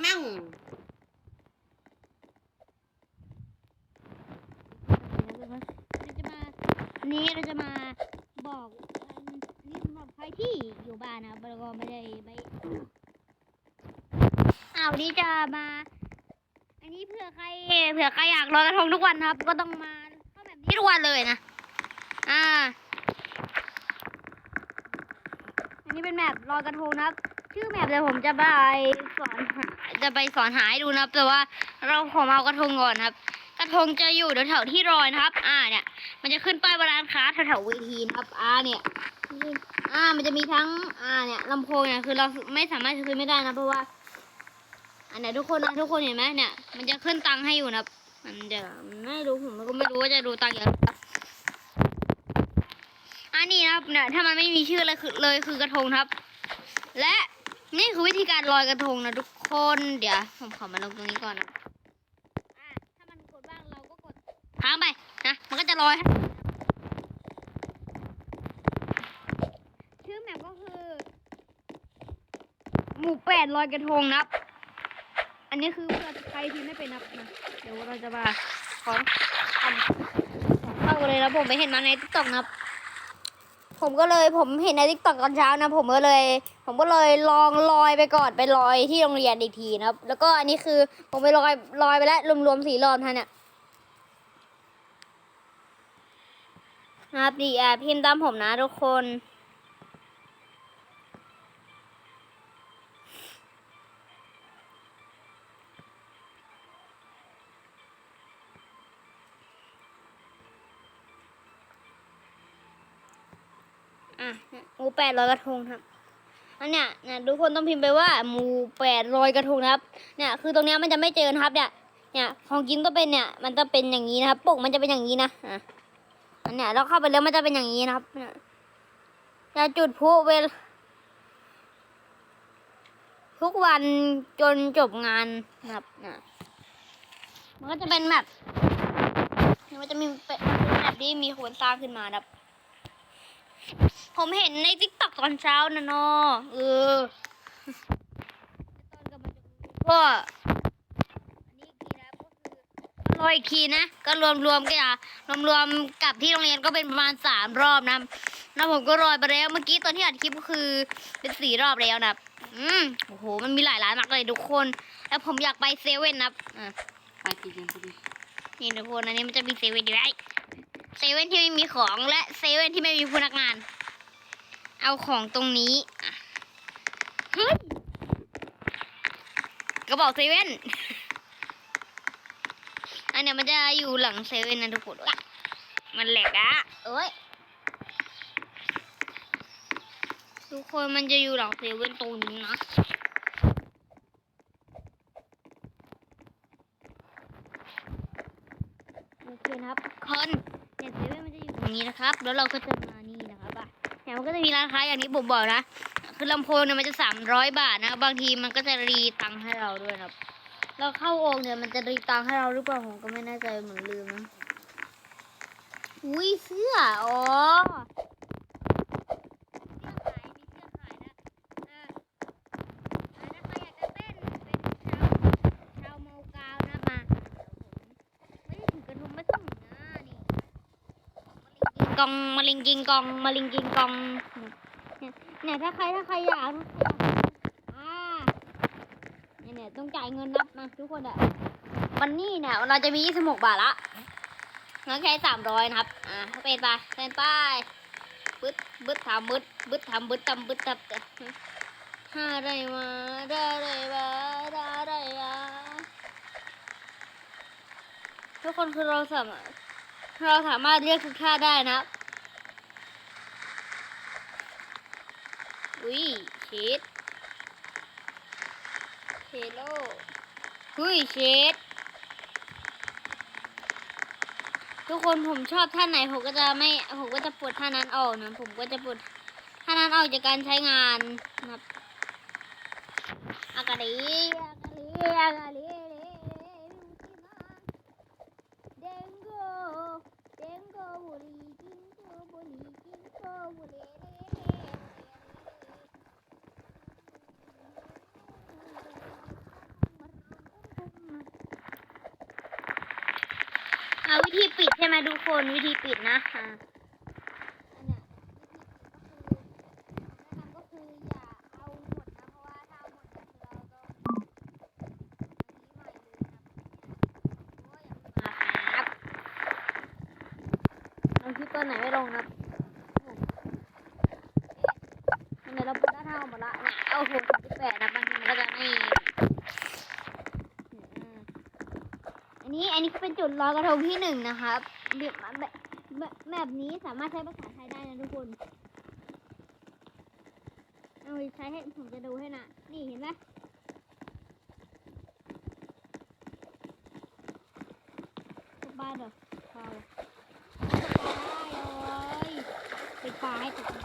แม่งเราจะมาวันนี้เราจะมาบอกนนี้สำหรับใครที่อยู่บ้านนะครับแล้วก็ไม่ได้ไปอ้าวนี้จะมา อันนี้เผื่อใครเผื่อใครอยากลอยกระทงทุกวันครับ ก็ต้องมาเข้าแบบนี้ทุกวันเลยนะ อ่า อันนี้เป็นแมปลอยกระทงนะครับ ชื่อแมปเดี๋ยวผมจะไปสอนหาจะไปสอนหาให้ดูนะครับแต่ว่าเราขอมาเอากระทงก่อนครับ กระทงจะอยู่แถวๆที่รอยนะครับ อ่าเนี่ย มันจะขึ้นป้ายบร้านค้าแถวๆเวทีนะครับ อ่าเนี่ยอ่ามันจะมีทั้งอ่าเนี่ยลำโพงเนี่ยคือเราไม่สามารถซื้อไม่ได้นะเพราะว่าอันไหนทุกคนนะทุกคนเห็นไหมเนี่ย มันจะขึ้นตังให้อยู่นะครับมันจะไม่รู้ผมก็ไม่รู้ว่าจะดูตังค์ยังไงครับอันนี้นะครับเนี่ยถ้ามันไม่มีชื่อเลยคือเลยคือกระทงครับ และ นี่คือวิธีการลอยกระทงนะทุกคน เดี๋ยว ผมขอมาลงตรงนี้ก่อนนะถ้ามันกดบ้างเราก็กดค้างไปนะ มันก็จะลอยชื่อแมปก็คือ หมู่แปดลอยกระทงนับ อันนี้คือเพื่อใครที่ไม่เป็นนับนะ เดี๋ยวเราจะมาขอทำเข้าเลยแล้วผมไปเห็นมาในทิกตอกนะครับ ผมก็เลยผมเห็นในทิกตอกตอนเช้านะ ผมก็เลย ผมก็เลยลองลอยไปก่อนไปลอยที่โรงเรียนอีกทีนะครับ แล้วก็อันนี้คือผมไปลอยลอยไปแล้วรวมๆสี่รอบท่านเนี่ยนะครับดีอะพิมพ์ตามผมนะทุกคน อะหมูแปดลอยกระทงครับอันเนี้ยเนี่ยทุกคนต้องพิมพ์ไปว่าหมูแปดลอยกระทงนะครับ เนี่ยคือตรงเนี้ยมันจะไม่เจอนะครับ เนี่ย เนี่ยของกินก็เป็นเนี่ย มันจะเป็นอย่างนี้นะครับปกมันจะเป็นอย่างนี้นะอะอันเนี้ยเราเข้าไปแล้วมันจะเป็นอย่างนี้นะครับจะจุดพลุเวลทุกวันจนจบงานนะครับนี่ยมันก็จะเป็นแบบมันจะมีเป็นแบบที่มีคนสร้างขึ้นมานะครับ ผมเห็นในทิกตอกตอนเช้านะนาะเออก็อันนี้อีกทีนะก็คือรออีกทีนะ ก็รวมรวมๆกันอะรวมรวมๆกับที่โรงเรียนก็เป็นประมาณสามรอบนะแล้วผมก็รอยไปแล้วเมื่อกี้ตอนที่อัดคลิปก็คือเป็นสี่รอบแล้วนะอืมโอ้โห มันมีหลายร้านมากเลยทุกคน แล้วผมอยากไปเซเว่นนะอะไปกินกันพอดีนี่ทุกคนอันนี้มันจะมีเซเว่นอยู่ไว้เซเว่นที่ไม่มีของและเซเว่นที่ไม่มีพนักงาน เอาของตรงนี้อะเฮ้ยกระบอกเซเว่น อันเนี้ยมันจะอยู่หลังเซเว่นนะทุกคนอะมันแหลกอะเอ้ย ทุกคนมันจะอยู่หลังเซเว่นตรงนี้นะโอเคนะครับคนเนี่ยเซเว่นมันจะอยู่ตรงนี้นะครับ แล้วเราก็จะมานี่นะครับี่ยมันก็จะมีร้านค้าอย่างที่ผมบอกนะ คือลำโพงเนี่ยมันจะสามร้อยบาทนะ บางทีมันก็จะรีตังค์ให้เราด้วยนะครับ เราเข้าโองค์เนี่ยมันจะรีตังค์ให้เราหรือเปล่าผมก็ไม่แน่ใจเหมือนลืมนะ อุ้ยเสื้อ อ๋อ เสื้อขายมีเสื้อขายนะเอออ่าถ้าใครอยากจะเต้นเป็นชาวชาวเมากาวนะมา ไม่ได้ถือกระทงไม่ต้องนะนี่ กองมาลิงกิงกองมาลิงกิงกองเนี่ยเนี่ยถ้าใครถ้าใครอยากถ้าใครอยากอ่าเนี่ยเนี่ยต้องจ่ายเงินนับนะทุกคนอะวันนี้เนี่ยเราจะมี26บาทละงั้นแค่สามร้อยนะครับอ่าเขาเป็นไปเป็นไปบึดบึดทำบึดบึดทำบึดทำบึดทำห้าไรมาได้ไรมาได้ไรมาทุกคนคือเราสามารถ เราสามารถเรียกทุกท่าได้นะอุ้ยเชดเชโลอุ้ยเชดทุกคนผมชอบท่าไหนผมก็จะไม่ผมก็จะปลดท่านั้นออกนะผมก็จะปลดท่านั้นออกจากการใช้งานนะครับอากาดีอากาดีอากาดี อ่าวิธีปิดใช่ไหมทุกคนวิธีปิดนะอันนี้ก็คือแนะนำก็คืออย่าเอาหมดเพราะว่าถ้าหมดเนี่ยคือเราต้องอันนี้ใหม่เลยนะครับโอ้ยอย่าเพิ่งมาครับลงคลิปตัวไหนไม่ลงครับอันไหนเราพูดได้เท่าหมดละเนี่ยเอาหกสิบแปดนะบางทีมันก็จะไม่ นี้อันนี้ก็เป็นจุดลอยกระทงที่หนึ่งนะครับแบบแบบแบบนี้สามารถใช้ภาษาไทยได้นะทุกคนเอาไปใช้ให้ผมจะดูให้นะนี่เห็นไหมตกบ้าเหรอพอเลยตกปลาได้เลยปิดปลาให้ตกนะ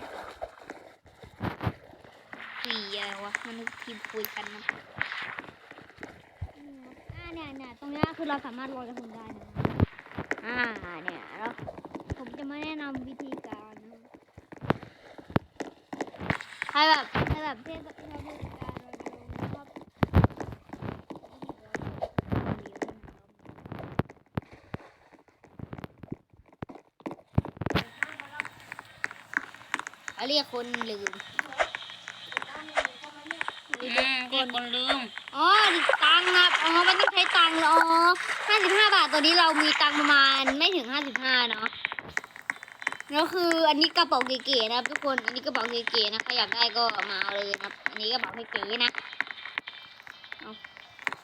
สี่อะไรวะมันนึกพิมพ์คุยกันนะ เนี่ยเนี่ยตรงเนี้ยคือเราสามารถลอยกระทงได้นะอ่าเนี่ยแล้วผมจะมาแนะนำวิธีการนะครับใครแบบใครแบบเทศกาลเทศกาลลอยกระทงชอบเขาเรียกคนลืม อืมเด็กคนลืมอ๋อตังค์ครับอ๋อมันต้องใช้ตังค์เหรออ๋อห้าสิบห้าบาทตัวนี้เรามีตังค์ประมาณไม่ถึงห้าสิบห้าเนาะแล้วคืออันนี้กระเป๋าเก๋ๆนะครับทุกคนอันนี้กระเป๋าเก๋ๆนะใครอยากได้ก็มาเอาเลยนะครับ อันนี้กระเป๋าเก๋ๆนะอา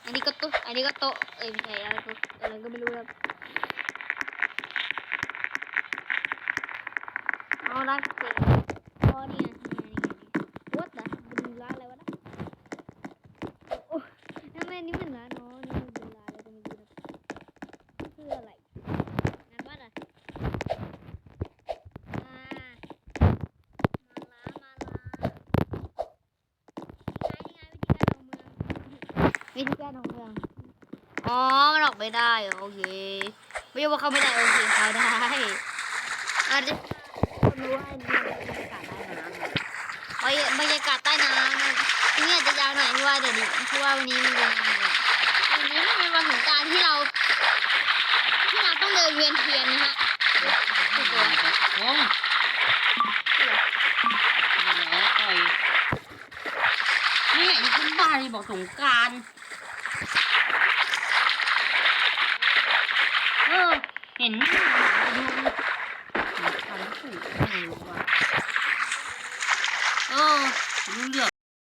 อันนี้ก็โต๊อันนี้ก็โต๊ะเอ้ยไม่ใช่อะไรอะไรก็ไม่รู้ครับเอาละเก๋อ๋อนี่ไงนี่ไงนี่ไงวัดนะเป็นร้านอะไรวะนะ โอ้ทำไมอันนี้มันร้านเนาะนี่มันเป็นร้านอะไรก็ไม่รู้นะคืออะไรงานวัดอะอ่ามาล้ามาล้านี่ไงนี่ไง วิธีการของเมืองวิธีการของเมืองอ๋อ มันออกไม่ได้เหรอโอเค ไม่ใช่ว่าเขาไม่ได้โอเคเขาได้อาจจะคนรู้ว่าอันนี้บรรยากาศใต้น้ำบรรยากาศใต้น้ำนะทีนี้อาจจะยาวหน่อยเพราะว่าเดี๋ยวนี้เพราะว่าวันนี้มันเป็นวันนี้มันเป็นวันสงกรารที่เรา ที่เราต้องเดินเวียนเทียนนะฮะโอ้โหโอ้แล้วต่อยนี่ไงคุณบ้าเลยบอกสงกราร ออเห็นดูทำถูกไม่รู้ว่ะเออรู้เรื่อง